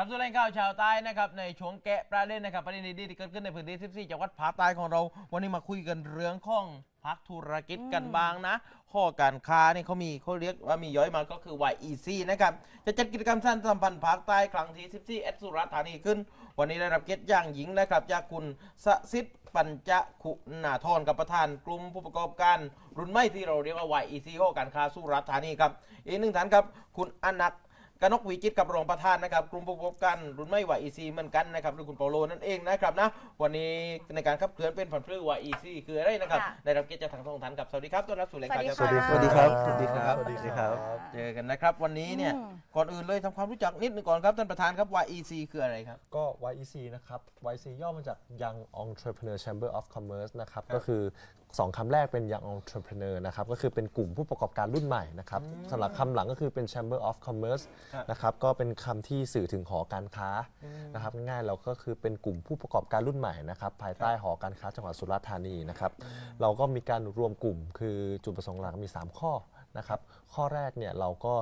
ครับส่วนแรงข่าวชาวใต้นะครับในช่วงแกะประเด็นนะครับประเด็นดีๆที่เกิดขึ้นในพื้นที่14จังหวัดภาคใต้ของเรา วันนี้มาคุยกันเรื่องของพักธุรกิจกันบ้างนะข้อการค้านี่เขามีเขาเรียกว่ามีย้อยมาก็คือ YEC นะครับจะจัดกิจกรรมสั้นสัมพันธ์ภาคใต้ครั้งที่14เอสุราธานีขึ้น วันนี้ได้รับเกียรติอย่างหญิงนะครับจากคุณสสิทธิ์ปัญจคุณาธรกับประธานกลุ่มผู้ประกอบการรุ่นใหม่ที่เราเรียกว่า YEC ข้อการค้าสุราธานีครับอีกหนึ่งท่านครับคุณอนัก กนกวิจิตรกับรองประธานนะครับกลุ่มผู้ประกอบการรุ่นไม่ว EC เหมือนกันนะครับหรือคุณเปาโลนั่นเองนะครับนะวันนี้ในการขับเคลื่อนเป็นผันพืช YEC คืออะไรนะครับค่ะได้รับเกียรติจากทางทองทันครับสวัสดีครับต้อนรับสู่รายการสวัสดีเจ้าค่ะตัวสวัสดีครับสวัสดีครับสวัสดีครับ เจอกันนะครับ วันนี้เนี่ยอืมก่อนอื่นเลยทำความรู้จักนิดหนึงก่อนครับท่านประธานครับ YEC คืออะไรครับ ก็ YEC นะครับ YEC ย่อมาจาก Young Entrepreneur Chamber of Commerce นะครับก็คือ 2คำแรกเป็น Young Entrepreneur นะครับก็คือเป็นกลุ่มผู้ประกอบการรุ่นใหม่นะครับสำหรับคำหลังก็คือเป็น Chamber of Commerce ครับนะครับก็เป็นคำที่สื่อถึงหอการค้านะครับง่ายๆเราก็คือเป็นกลุ่มผู้ประกอบการรุ่นใหม่นะครับภายใต้หอการค้าจังหวัดสุราษฎร์ธานีนะครับเราก็มีการรวมกลุ่มคือจุดประสงค์หลักมี 3 ข้อนะครับข้อแรกเนี่ยเราก็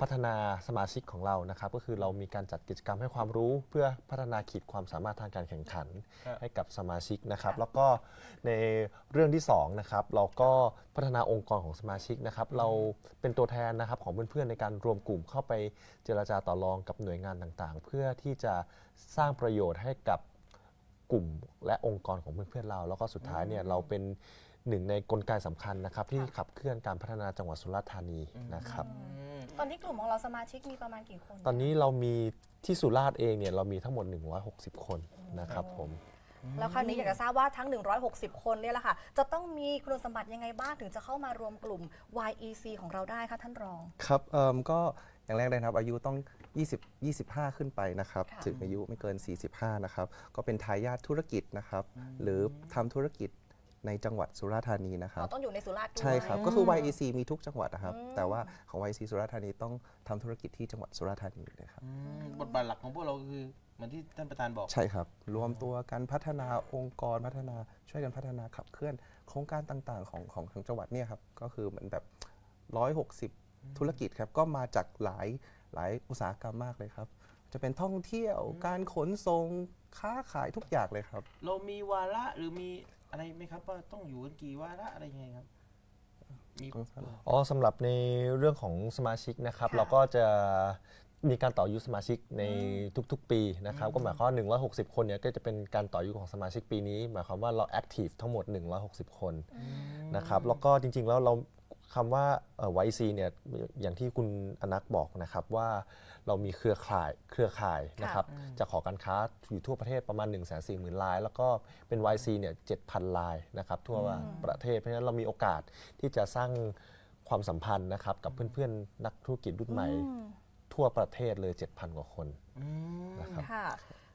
พัฒนาสมาชิกของเรานะครับก็คือเรามีการจัดกิจกรรมให้ความรู้ เพื่อพัฒนาขีดความสามารถทางการแข่งขันครับ ให้กับสมาชิกนะครับ แล้วก็ในเรื่องที่2นะครับเราก็พัฒนาองค์กรของสมาชิกนะครับ เราเป็นตัวแทนนะครับของเพื่อนๆในการรวมกลุ่มเข้าไปเจรจาต่อรองกับหน่วยงานต่างๆ เพื่อที่จะสร้างประโยชน์ให้กับ กลุ่มและองค์กรของเพื่อนๆเรา แล้วก็สุดท้ายเนี่ยเราเป็นหนึ่งในกลไกสำคัญนะครับ ที่ขับเคลื่อนการพัฒนาจังหวัดสุราษฎร์ธานีนะครับ ตอนนี้กลุ่มของเราสมาชิกมีประมาณกี่คนตอนนี้เรามีที่สุราษฎร์เองเนี่ยเรามีทั้งหมด 160 คนนะครับผม แล้วคราวนี้อยากจะทราบว่าทั้ง 160 คนเนี่ยแหละค่ะ จะต้องมีคุณสมบัติยังไงบ้างถึงจะเข้ามารวมกลุ่ม YEC ของเราได้คะท่านรอง ครับเอ่มก็อย่างแรกเลยนะครับ อายุต้อง 20 25 ขึ้นไปนะครับค่ะ ถึงอายุไม่เกิน 45 นะครับ ก็เป็นทายาทธุรกิจนะครับ หรือทำธุรกิจในจังหวัดสุราษฎร์ธานีนะครัเราบ ต้องอยู่ในสุราษฎร์ด้วย ใช่ครับ ก็คือ YEC มีทุกจังหวัดนะครับแต่ว่าของ YEC สุราษฎร์ธานีต้องทำธุรกิจที่จังหวัดสุราษฎร์ธานีเลยครับ อืมบทบาทหลักของพวกเราคือเหมือนที่ท่านประธานบอก ใช่ครับ รวมตัวกันพัฒนาองค์กรพัฒนาช่วยกันพัฒนาขับเคลื่อน โครงการต่างๆ ของของทางจังหวัดเนี่ยครับ ก็คือเหมือนแบบ 160 ธุรกิจครับ ก็มาจากหลาย หลายอุตสาหกรรมมากเลยครับ จะเป็นท่องเที่ยวการขนส่งค้าขายทุกอย่างเลยครับ เรามีวาระหรือมีอะไรไหมครับว่าต้องอยู่กันกี่วาระอะไรยังไงครับ มีอ๋อสำหรับในเรื่องของสมาชิกนะครับ ค่ะ เราก็จะมีการต่ออายุสมาชิกในทุกๆ ปีนะครับ ก็หมายความว่า160 คนเนี่ยก็จะเป็นการต่ออายุของสมาชิกปีนี้ หมายความว่าเราแอคทีฟทั้งหมด 160 คนนะครับแล้วก็จริงๆแล้วเรา คำว่าเอ่อ YC เนี่ยอย่างที่คุณอนักบอกนะครับว่าเรามีเครือข่ายเครือข่ายนะครับจากหอการค้าอยู่ทั่วประเทศประมาณ 1 4 0 0 0 0ลาย แล้วก็เป็น YC เนี่ย7,000 ลายนะครับทั่วประเทศเพราะฉะนั้นเรามีโอกาสที่จะสร้างความสัมพันธ์นะครับกับเพื่อนๆ นักธุรกิจรุ่นใหม่ ทั่วประเทศเลย 7,000 กว่าคนอืมนะครับค่ะ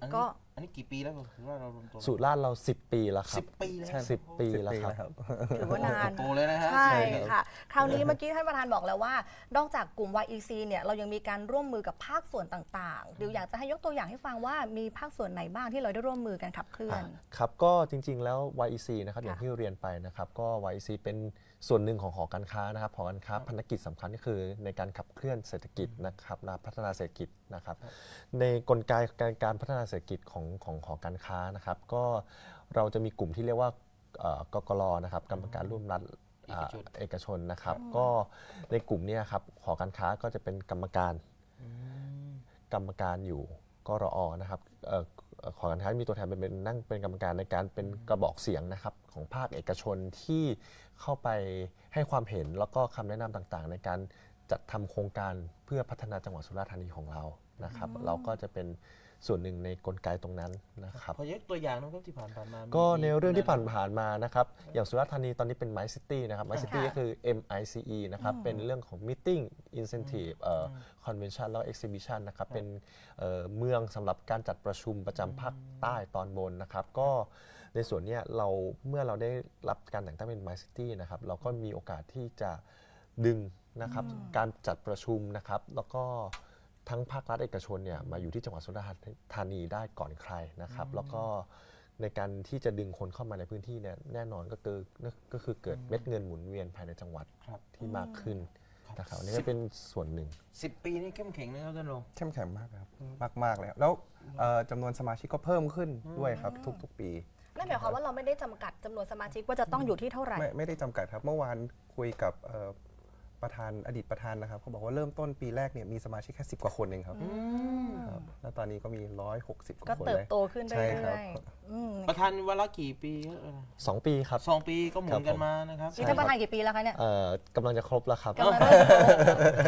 อันก็นี้ อันนี้กี่ปีแล้วถือว่าเรารวมตัวสุราษฎร์เรา 10 ปีแล้วครัสิบบปีแล้ว ใช่สิบปีแล้ว10ครับถือว่านานโตเลยนะฮะ ใช่ค่ะ คราวนี้เมื่อกี้ท่านประธานบอกแล้วว่า นอกจากกลุ่ม YEC เนี่ยเรายังมีการร่วมมือกับภาคส่วนต่างๆเดี๋ยวอยากจะให้ยกตัวอย่างให้ฟังว่ามีภาคส่วนไหนบ้างที่เราได้ร่วมมือกันขับเคลื่อนครับก็จริงๆแล้ว YEC นะครับอย่างค่ะที่เรียนไปนะครับก็ YEC เป็นส่วนหนึ่งของหอการค้านะครับหอการค้าพันธกิจสำคัญก็คือในการขับเคลื่อนเศรษฐกิจนะครับนะพัฒนาเศรษฐกิจนะครับในกลไกการการพัฒนาเศรษฐกิจของของหอการค้านะครับก็เราจะมีกลุ่มที่เรียกว่าเอ่อกกรนะครับกรรมการร่วมรัฐอ่าเอกชนเอกชนนะครับก็ในกลุ่มเนี้ครับหอการค้าก็จะเป็นกรรมการกรรมการอยู่กรอนะครับเอ่อเอ่อขอการค้ามีตัวแทนเป็นเป็นนั่งเป็นกรรมการในการเป็นกระบอกเสียงนะครับของภาคเอกชนที่เข้าไปให้ความเห็นแล้วก็คำแนะนำต่างๆ ในการจัดทำโครงการเพื่อพัฒนาจังหวัดสุราษฎร์ธานีของเรานะครับ เราก็จะเป็น ส่วนหนึ่งในกลไกตรงนั้นนะครับ พอยกตัวอย่างนะครับที่ผ่านผ่านมาก็มีในเรื่องที่ผ่านผ่านๆมานะครับอย่างสุราษฎร์ธานีตอนนี้เป็น My City นะครับ My City ค่ะก็คือ MICE นะครับเป็นเรื่องของ Meeting Incentive เอ่อ Convention แล้ว Exhibition นะครับเป็นเอ่อเมืองสำหรับการจัดประชุมประจำภาคใต้ตอนบนนะครับก็ในส่วนเนี้ยเราเมื่อเราได้รับการแต่งตั้งเป็น My City นะครับเราก็มีโอกาสที่จะดึงนะครับการจัดประชุมนะครับแล้วก็ ทั้งภาครัฐเอกชนเนี่ยมาอยู่ที่จังหวัดสุราษฎร์ธานีได้ก่อนใครนะครับ แล้วก็ในการที่จะดึงคนเข้ามาในพื้นที่เนี่ยแน่นอนก็คือก็คือเกิดเม็ดเงินหมุนเวียนภายในจังหวัดครับที่มากขึ้นนะครับอันนี้ก็เป็นส่วนหนึ่งสิบปีนี่เข้มแข็งนะครับท่านรองเข้มแข็งมากครับมากมากๆเลยครับแล้วเอ่อจำนวนสมาชิกก็เพิ่มขึ้นด้วยครับทุก ๆ ปีนั่นหมายความว่าเราไม่ได้จำกัดจำนวนสมาชิกว่าจะต้องอยู่ที่เท่าไหร่ไม่ไม่ได้จำกัดครับเมื่อวานคุยกับเอ่อ ประธานอดีตประธานนะครับเขาบอกว่าเริ่มต้นปีแรกเนี่ยมีสมาชิกแค่สิบกว่าคนเองครับครับ แล้วตอนนี้ก็มี160กว่าก็คนเติบเลย โตขึ้นใช่เรื่ครับ อยๆอืมประธานวันละกี่ปีครับสองปีครับ สองปีก็หมุนกันมานะครับ นี่ท่านประธานกี่ปีแล้วคะเนี่ยเอ่อกำลังจะครบแล้วครับ กำลังเริ่มโต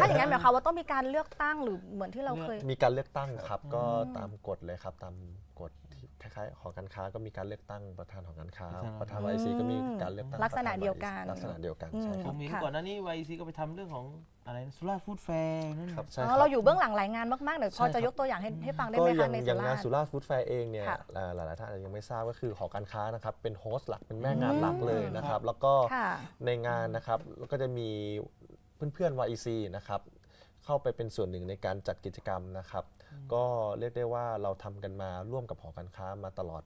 ถ้าอย่างนั้นหมายความว่าต้องมีการเลือกตั้งหรือเหมือนที่เราเคย มีการเลือกตั้งครับ ก็ตามกฎเลยครับ ตามกฎที่ คล้ายๆหอการค้าก็มีการเลือกตั้งประธานหอการค้า ประธานวซีก็มีการเลือกตั้งลักษณะประธาเดียวกันลักษณะเดียวกันอืมใช่คผรับ มเห็นค่ะ ก่อนหน้านี้ไวซีก็ไปทำเรื่องของอะไรสุราษฎร์ฟู้ดแฟร์นั่นครับน่ะใช่อ๋คอบเราอยู่เบื้องหลังหลายงานมากๆเดี๋ยวพอใช่ครัจะบยกตัวอย่างให้ให้ฟังได้ก็ไหมอย่าคะงในอสุย่างรางานษฎสุร์ ราษฎร์ฟู้ดแฟร์เองเนี่ยค่ะหลายๆท่านอาจจะยังไม่ทราบก็คือหอการค้านะครับเป็นโฮสต์หลักเป็นแม่งานหลักเลยนะครับ แล้วก็ค่ะในงานนะครับแล้วก็จะมีเพื่อนๆ YEC นะครับเข้าไปเป็นส่วนหนึ่งในการจัดกิจกรรมนะครับ ก็เรียกได้ว่าเราทำกันมาร่วมกับหอการค้ามาตลอด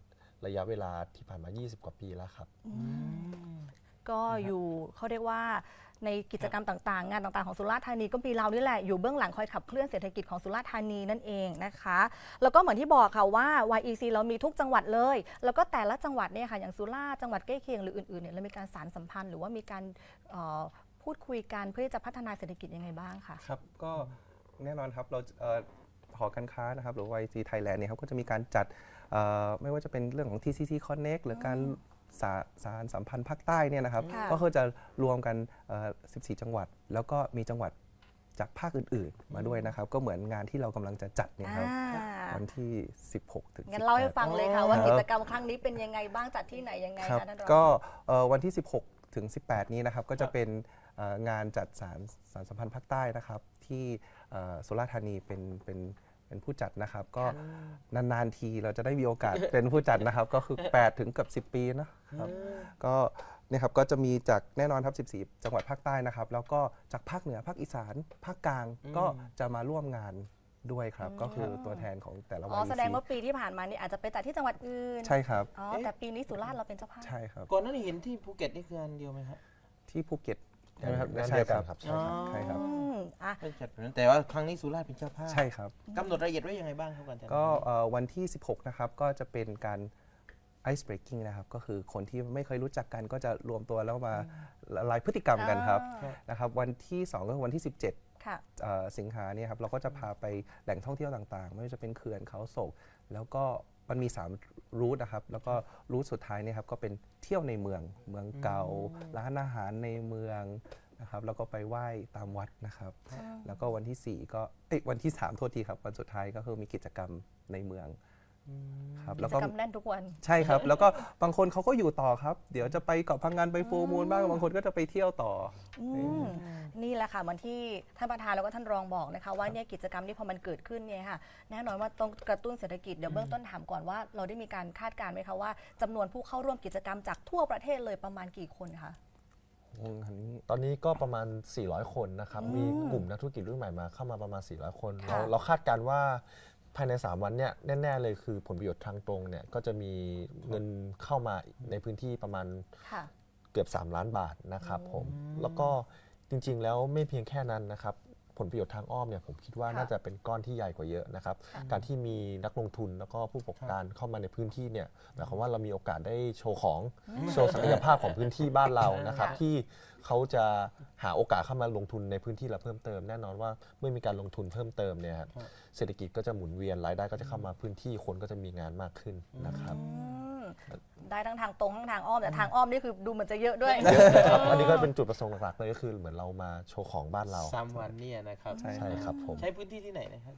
ระยะเวลาที่ผ่านมา 20 กว่าปีแล้วครับ ก็อยู่เขาเรียกว่าในกิจกรรมต่างๆ งานต่างๆของสุราษฎร์ธานีก็มีเรานี่แหละอยู่เบื้องหลังคอยขับเคลื่อนเศรษฐกิจของสุราษฎร์ธานีนั่นเองนะคะ แล้วก็เหมือนที่บอกค่ะว่า YEC เรามีทุกจังหวัดเลย แล้วก็แต่ละจังหวัดเนี่ยค่ะอย่างสุราษฎร์จังหวัดใกล้เคียงหรืออื่นๆเนี่ยเรามีการสานสัมพันธ์หรือว่ามีการเอ่อพูดคุยกันเพื่อที่จะพัฒนาเศรษฐกิจยังไงบ้างคะครับก็แน่นอนครับเราเอ่อ หอการค้านะครับหรือ YG Thailand เนี่ยครับก็จะมีการจัดเอ่อไม่ว่าจะเป็นเรื่องของ TCC Connect หรือการสาสารสัมพันธ์ภาคใต้เนี่ยนะครับ ค่ะ ก็คือจะรวมกันเอ่อ14 จังหวัด แล้วก็มีจังหวัดจากภาคอื่นๆ มาด้วยนะครับ ก็เหมือนงานที่เรากำลังจะจัดเนี่ยครับ อ่าวันที่ 16 ถึงงั้นเล่าให้18 ฟังเลยค่ะว่ากิจกรรมครั้งนี้เป็นยังไงบ้างจัดที่ไหนยังไงครับคะท่านรอง ก็เอ่อวันที่ 16 ถึง 18 นี้นะครับ ก็จะเป็นเอ่องานจัดสารสารสัมพันธ์ภาคใต้นะครับ ที่เอ่อ สุราษฎร์ธานีเป็นเป็นเป็นผู้จัดนะครับ ก็นานๆทีเราจะได้มีโอกาสเป็นผู้จัดนะครับ ก็คือ 8 ถึงเกือบ10 ปีนะครับก็เนี่ยครับก็จะมีจากแน่นอนครับ 14 จังหวัดภาคใต้นะครับ แล้วก็จากภาคเหนือภาคอีสานภาคกลางก็จะมาร่วมงานด้วยครับ ก็คือตัวแทนของแต่ละอ๋วัอนแสดงว่าปีที่ผ่านมานี่อาจจะไปจัดที่จังหวัดอื่นใช่ครับอ๋อแต่ปีนี้สุราษฎร์เราเป็นเจ้าภาพใช่ครับก่อนหน้านี้เห็นที่ภูเก็ตนี่คืออันเดียวไหมครับที่ภูเก็ต ใช่ไหมครับงานใช่เดียวคกัรันบครับใช่ครับใช่ครับ อืมอะไม่จัดแบบนั้นแต่ว่าครั้งนี้สุราษฎร์เป็นเจ้าภาพใช่ครับ กำหนดรายละเอียดไว้ยังไงบ้างครับการจัดก็เอ่อวันที่ 16 นะครับ ก็จะเป็นการ ice breaking นะครับ ก็คือคนที่ไม่เคยรู้จักกันก็จะรวมตัวแล้วมาละลายพฤติกรรมกันครับอ่า นะครับ วันที่ 2 ก็คือวันที่ 17ค่ะ เอ่อสิงหาเนี่ยครับเราก็จะพาไปแหล่งท่องเที่ยวต่างๆ ไม่ว่าจะเป็นเขื่อนเขาโศก แล้วก็ มันมี 3 รูทนะครับ แล้วก็รูทสุดท้ายเนี่ยครับก็เป็นเที่ยวในเมืองเมืองเก่า ร้านอาหารในเมืองนะครับแล้วก็ไปไหว้ตามวัดนะครับ แล้วก็วันที่ 4 ก็เอ้ยวันที่ 3 โทษทีครับ วันสุดท้ายก็คือมีกิจกรรมในเมือง ครับกิแล้วจก็กรรมแน่นทุกวันใช่ครับ แล้วก็บางคนเขาก็อยู่ต่อครับ เดี๋ยวจะไปเกาะพังงานไปฟูมูลบ้างบางคนก็จะไปเที่ยวต่ออืมนี่แหละค่ะเหมือนที่ท่านประธานแล้วก็ท่านรองบอกนะคะ ว่าเนี่ยกิจกรรมนี้พอมันเกิดขึ้นเนี่ยค่ะแน่นอนว่าต้องกระตุ้นเศรษฐกิจเดี๋ยวเบื้องต้นถามก่อนว่า เราได้มีการคาดการณ์ไหมคะว่าจำนวนผู้เข้าร่วมกิจกรรมจากทั่วประเทศเลยประมาณกี่คนคะวงหันนี้ตอนนี้ก็ประมาณ 400 คนนะครับ มีกลุ่มนักธุรกิจรุ่นใหม่มาเข้ามาประมาณ 400 คนค่ะเราเราคาดการณ์ว่า ภายใน 3 วันเนี่ยแน่ๆเลยคือผลประโยชน์ทางตรงเนี่ยก็จะมีเงินเข้ามาในพื้นที่ประมาณค่ะ เกือบ 3 ล้านบาทนะครับผม แล้วก็จริงๆแล้วไม่เพียงแค่นั้นนะครับ ผลประโยชน์ทางอ้อมเนี่ยผมคิดว่าค่ะน่าจะเป็นก้อนที่ใหญ่กว่าเยอะนะครับ การที่มีนักลงทุนแล้วก็ผู้ประกอบการเข้ามาในพื้นที่เนี่ยหมายความว่าเรามีโอกาสได้โชว์ของโชว์ศักยภาพของพื้นที่บ้านเรานะครับ ค่ะ ที่เขาจะหาโอกาสเข้ามาลงทุนในพื้นที่เราเพิ่มเติม แน่นอนว่าเมื่อมีการลงทุนเพิ่มเติมเนี่ยครับเศรษฐกิจก็จะหมุนเวียนรายได้ก็จะเข้ามาพื้นที่คนก็จะมีงานมากขึ้นนะครับ อืม ได้ทั้งทางตรงทั้งทางอ้อมแต่ทางอ้อมนี่คือดูเหมือนจะเยอะด้วย ครับอันนี้ก็เป็นจุดประสงค์หลักๆเลยก็คือเหมือนเรามาโชว์ของบ้านเรา สามวันเนี่ยนะครับใช่ใช่ครับผม ใช้พื้นที่ที่ไหนนะครับ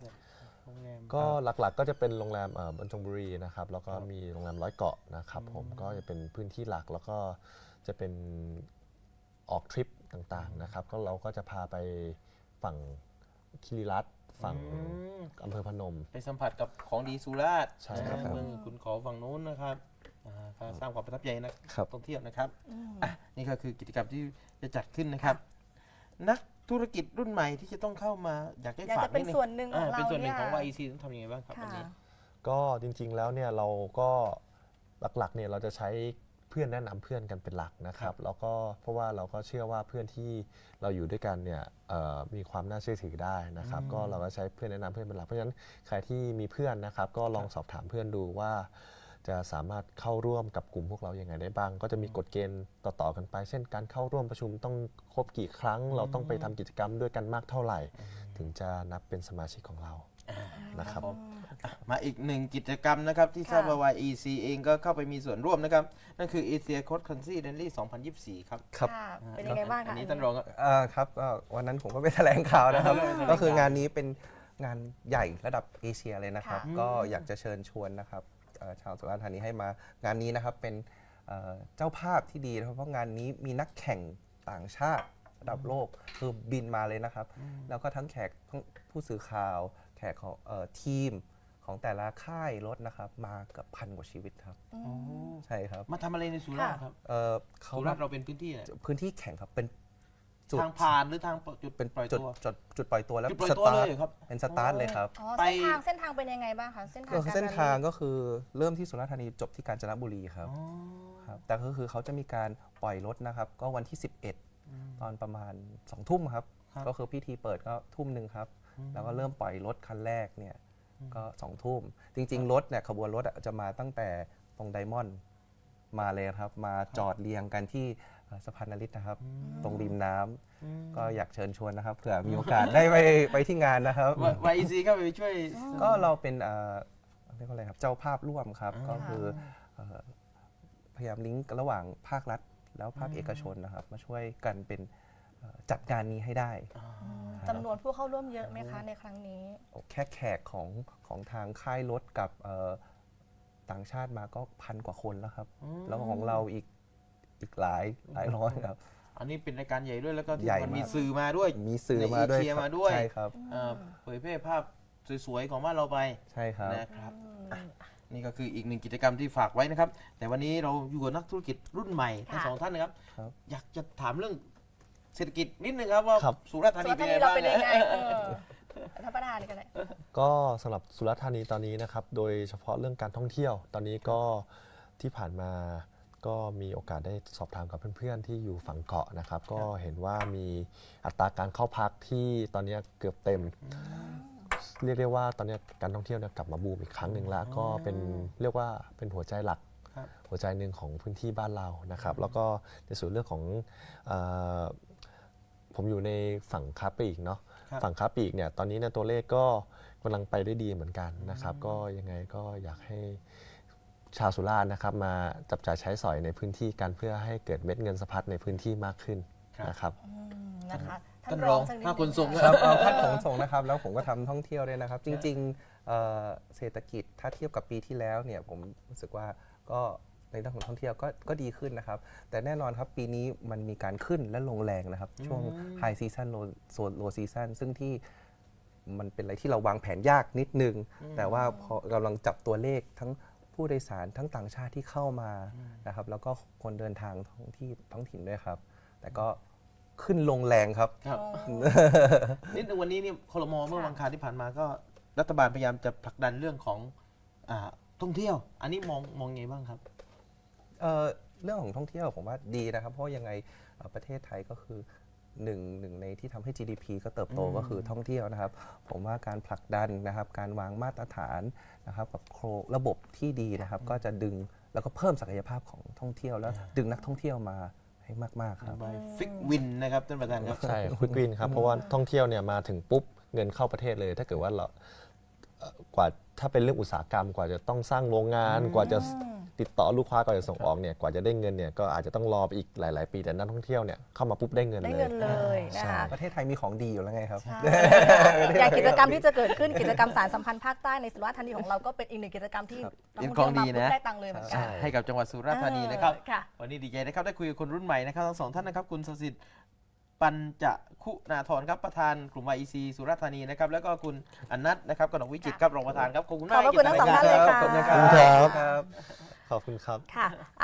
โรงแรม ก็หลักๆก็จะเป็นโรงแรมเอ่อบรรจงบุรีนะครับแล้วก็มีโรงแรมร้อยเกาะนะครับผมก็จะเป็นพื้นที่หลักแล้วก็จะเป็นออกทริปต่างๆนะครับก็เราก็จะพาไปฝั่งคิริรัตน์ฝั่งอืม อำเภอพนม ไปสัมผัสกับของดีสุราษฎร์ใช่ครับ นะเมืองคุณขอฝั่งนู้นนะครับ อ่าก็สร้างความประทับใจนะครับท่องเที่ยวนะครับอะนี่ก็คือกิจกรรมที่จะจัดขึ้นนะครับ นักธุรกิจรุ่นใหม่ที่จะต้องเข้ามาอยากให้อยากฝากจะเป็นดงส่วนหนึ่งของอ่เราเป็นส่วนหนึ่งของ เนี่ย YEC ต้องทำยังไงบ้างครับค่ะวันนี้ ก็จริงๆแล้วเนี่ยเราก็หลักๆเนี่ยเราจะใช้พื่อนแนะนำเพื่อนกันเป็นหลักนะครับแล้วก็เพราะว่าเราก็เชื่อว่าเพื่อนที่เราอยู่ด้วยกันเนี่ยเอ่อมีความน่าเชื่อถือได้นะครับก็เราก็ใช้เพื่อนแนะนำเพื่อนเป็นหลักเพราะฉะนั้นใครที่มีเพื่อนนะครับ ก็ลองสอบถามเพื่อนดูว่า จะสามารถเข้าร่วมกับกลุ่มพวกเรายังไงได้บ้าง ก็จะมีกฎเกณฑ์ต่อๆกันไป เช่น การเข้าร่วมประชุมต้องครบกี่ครั้ง เราต้องไปทำกิจกรรมด้วยกันมากเท่าไหร่ ถึงจะนับเป็นสมาชิกของเรานะครับมาอีกหนึ่งกิจกรรมนะครับที่ค่ะทราบว่า YEC เองก็เข้าไปมีส่วนร่วมนะครับ นั่นคือ Asia Coast Country Rally 2024 ครับครับค่ะเป็นยังไงบ้างอัคะนนี้ท่านรองก็อ่าครับก็วันนั้นผมก็ไปแถลงข่าวนะครับ ก็คืองานนี้เป็นงานใหญ่ระดับเอเชียเลยนะครับค่ะก็อยากจะเชิญชวนนะครับเอ่อ ชาวสุราษฎร์ธานีให้มางานนี้นะครับเป็นเอ่อเจ้าภาพที่ดีนะครับเพราะงานนี้มีนักแข่งต่างชาติระดับโลกคือบินมาเลยนะครับ แล้วก็ทั้งแขกทั้งผู้สื่อข่าว แขกของเอ่อทีมของแต่ละค่ายรถนะครับ มาเกับพันกว่าชีวิตครับใช่ครับ มาทำอะไรในสุราษฎร์ครับเอ่อเขาสุราษฎร์เราเป็นพื้นที่ไหนพื้นที่แข่งครับเป็น จุด ทางผ่านหรือทางจุดเป็นปล่อยจุดตัว จุดจุดปล่อยตัวแล้วจุดปล่อยสตัวตาเลร์ยทครับ เป็นสตาร์ทเลยครับ อ๋อไป เส้นทางเส้นทางเป็นยังไงบ้างคะเส้นทางก็การเส้นทางรลลี่ก็คือเริ่มที่สุราษฎร์ธานีจบที่กาญจนบุรีครับอ๋อครับ แต่ก็คือเขาจะมีการปล่อยรถนะครับ ก็วันที่11 ตอนประมาณ2ทุ่มครับ ครับก็คือพิธีเปิดก็ทุ่มหนึ่งครับแล้วก็เริ่มปล่อยรถคันแรกเนี่ยก็สองทุ่ม จริง ๆ รถเนี่ยขบวนรถอะจะมาตั้งแต่ตรงไดมอนด์ มาเลยครับ มาจอดเรียงกันที่เอ่อสะพานนฤทธิ์นะครับ ตรงริมน้ำก็อยากเชิญชวนนะครับเผื่อมีโอกาสได้ไปไปที่งานนะครับ YEC ก็ไปช่วย ก็เราเป็นเอ่อเรียกว่าอะไรครับ เจ้าภาพร่วมครับ ก็คือเอ่อพยายามลิงก์ระหว่างภาครัฐ แล้วภาคเอกชนนะครับ มาช่วยกันเป็นเอ่อจัดงานนี้ให้ได้จำนวนผู้เข้าร่วมเยอะไหมคะในครั้งนี้ แค่แขกของของทางค่ายรถกับเอ่อ ต่างชาติมาก็พันกว่าคนแล้วครับ แล้วก็ของเราอีกอีกหลายหลายร้อยครับ อันนี้เป็นรายการใหญ่ด้วยแล้วก็ที่ใหญ่มันมีมากสื่อมาด้วยมีสื่อมาด้วยในเอเชียครับมาด้วยใช่ครับเอ่อเผยแพร่ภาพสวยๆของบ้านเราไปใช่ครับนะครับอะนี่ก็คืออีกหนึ่งกิจกรรมที่ฝากไว้นะครับ แต่วันนี้เราอยู่กับนักธุรกิจรุ่นใหม่ทั้งค่ะสองท่านนะครับครับ อยากจะถามเรื่องเศรษฐกิจนิดนึงครับว่าครับสุราษฎร์ธาสุนีราษฎเป็นร์ธาไงนีเราบ้าง เป็นยังไงเนี่ยเออท่านประธานกันเลยก็สำหรับสุราษฎร์ธานีตอนนี้นะครับ โดยเฉพาะเรื่องการท่องเที่ยว ตอนนี้ก็ที่ผ่านมาก็มีโอกาสได้สอบถามกับเพื่อนๆ ที่อยู่ฝั่งเกาะนะครับ ก็เห็นว่ามีอัตราการเข้าพักที่ตอนนี้เกือบเต็ม เรียกได้ว่าตอนนี้การท่องเที่ยวเนี่ยกลับมาบูมอีกครั้งหนึ่งแล้วก็เป็นเรียกว่าเป็นหัวใจหลักครับหัวใจหนึ่งของพื้นที่บ้านเรานะครับ แล้วก็ในส่วนเรื่องของเออผมอยู่ในฝั่งค้าปลีกเนาะครับ ฝั่งค้าปลีกเนี่ยตอนนี้เนี่ยตัวเลขก็กำลังไปได้ดีเหมือนกันนะครับ ก็ยังไงก็อยากให้ชาวสุราษฎร์นะครับมาจับจ่ายใช้สอยในพื้นที่กันเพื่อให้เกิดเม็ดเงินสะพัดในพื้นที่มากขึ้นนะครับนะคะท่านรองสักดภาคขนส่งนึครับ เอาภาคขนส่งนะครับ แล้วผมก็ทำท่องเที่ยวด้วยนะครับ จริงๆเอ่อเศรษฐกิจถ้าเทียบกับปีที่แล้วเนี่ยผมรู้สึกว่าก็ ในด้านของท่องเที่ยวก็ก็ดีขึ้นนะครับ แต่แน่นอนครับปีนี้มันมีการขึ้นและลงแรงนะครับ ช่วงไฮซีซันโลโซนโลซีซันซึ่งที่มันเป็นอะไรที่เราวางแผนยากนิดนึง แต่ว่าพอกำลังจับตัวเลขทั้งผู้โดยสารทั้งต่างชาติที่เข้ามานะครับ แล้วก็คนเดินทางท้องที่ท้องถิ่นด้วยครับ แต่ก็ขึ้นลงแรงครับ ครับ นิดนึงวันนี้นี่คลมเมื่อวันอังคารที่ผ่านมาก็รัฐบาลพยายามจะผลักดันเรื่องของอ่าท่องเที่ยว อันนี้มองมองไงบ้างครับ เอ่อเรื่องของท่องเที่ยวผมว่าดีนะครับ เพราะยังไงเอ่อประเทศไทยก็คือหนึ่งหนึ่งในที่ทำให้ GDP ก็เติบโตก็คือท่องเที่ยวนะครับ ผมว่าการผลักดันนะครับ การวางมาตรฐานนะครับกับโครงระบบที่ดีนะครับ ก็จะดึงแล้วก็เพิ่มศักยภาพของท่องเที่ยวแล้วดึงนักท่องเที่ยวมาให้มากๆครับฟิกวินนะครับท่านประธานครับใช่ควิกวินครับเพราะว่าท่องเที่ยวเนี่ยมาถึงปุ๊บเงินเข้าประเทศเลย ถ้าเกิดว่าเราเอ่อกว่าถ้าเป็นเรื่องอุตสาหกรรมกว่าจะต้องสร้างโรงงานกว่าจะ ติดต่อลูกค้ากว่าจะส่งออกเนี่ยกว่าจะได้เงินเนี่ยก็อาจจะต้องรอไปอีกหลาย ๆ ปีแต่นักท่องเที่ยวเนี่ยเข้ามาปุ๊บได้เงินได้เลย เงินเลยนะใช่ คะ ประเทศไทยมีของดีอยู่แล้วไงครับใช่อย่างกิจกรรมที่จะเกิดขึ้นกิจกรรมสารสัมพันธ์ภาคใต้ในสุราษฎร์ธานีของเราก็เป็นอีกหนึ่งกิจกรรมที่เป็นของดีนะนักท่องเที่ยวมาปุ๊บได้ตังค์เลยเหมือนกัน ให้กับจังหวัดสุราษฎร์ธานีนะครับ เออค่ะ วันนี้ดีใจนะครับ ได้คุยกับคนรุ่นใหม่นะครับทั้งสองท่านนะครับ คุณสสิทธิ์ปัญจคุณาธรครับประธานกลุ่ม YEC สุราษฎร์ธานีนะครับ แล้วก็คุณอนัทนะครับกนกวิจิตรครับรองประธานครับ ขอบคุณมากขอบพระคุณทั้งสองท่านเลยค่ะ ขอบคุณนะคขรัอบคุณครับ ครับ ขอบคุณครับ ค่ะ